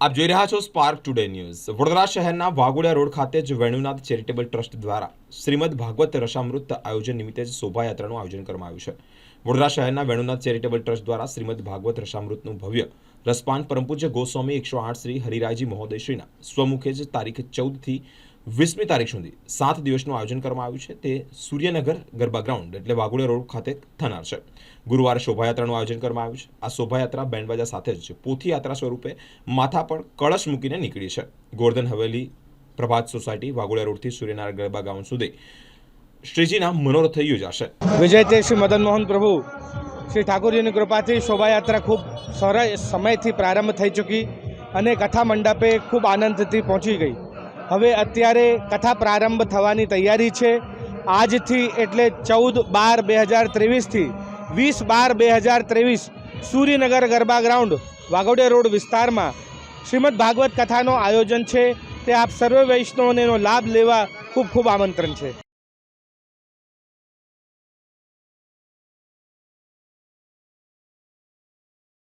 આપ જોઈ રહ્યા છો સ્પાર્ક ટુડે ન્યૂઝ વડોદરા શહેરના વાઘોડિયા રોડ ખાતે જ વેણુનાથ ચેરિટેબલ ટ્રસ્ટ દ્વારા શ્રીમદ ભાગવત રસામૃત આયોજન નિમિત્તે જ શોભાયાત્રાનું આયોજન કરવામાં આવ્યું છે. વડોદરા શહેરના વેણુનાથ ચેરિટેબલ ટ્રસ્ટ દ્વારા શ્રીમદ ભાગવત રસામૃતનું ભવ્ય રસપાન પરમપૂજ્ય ગોસ્વામી એકસો આઠ શ્રી હરિરાયજી મહોદયશ્રીના સ્વમુખે જ તારીખ ચૌદથી વીસમી તારીખ સુધી સાત દિવસનું આયોજન કરવામાં આવ્યું છે. તે સૂર્યનગર ગરબા ગ્રાઉન્ડ એટલે વાઘોડિયા રોડ ખાતે થનાર છે. ગુરુવારે શોભાયાત્રાનું આયોજન કરવામાં આવ્યું છે. આ શોભાયાત્રા બેન્ડબાજા સાથે જ પોથી યાત્રા સ્વરૂપે માથા પર કળશ મૂકીને નીકળી છે. ગોર્ધન હવેલી પ્રભાત સોસાયટી વાઘોડિયા રોડથી સૂર્યનારાયણ ગરબા ગ્રાઉન્ડ સુધી શ્રીજીના મનોરથ યોજાશે. વિજય શ્રી મદન મોહન પ્રભુ. શ્રી ઠાકોરજીની કૃપાથી શોભાયાત્રા ખૂબ સરળ સમયથી પ્રારંભ થઈ ચૂકી અને કથા મંડપે ખૂબ આનંદથી પહોંચી ગઈ. હવે અત્યારે કથા પ્રારંભ થવાની તૈયારી છે. આજથી એટલે ચૌદ બાર બે હજાર ત્રેવીસથી વીસ બાર બે હજાર ત્રેવીસ સૂર્યનગર ગરબા ગ્રાઉન્ડ, વાઘોડિયા રોડ વિસ્તારમાં શ્રીમદ ભાગવત કથાનો આયોજન છે. તે આપ સર્વ વૈષ્ણવોને લાભ લેવા ખૂબ ખૂબ આમંત્રણ છે.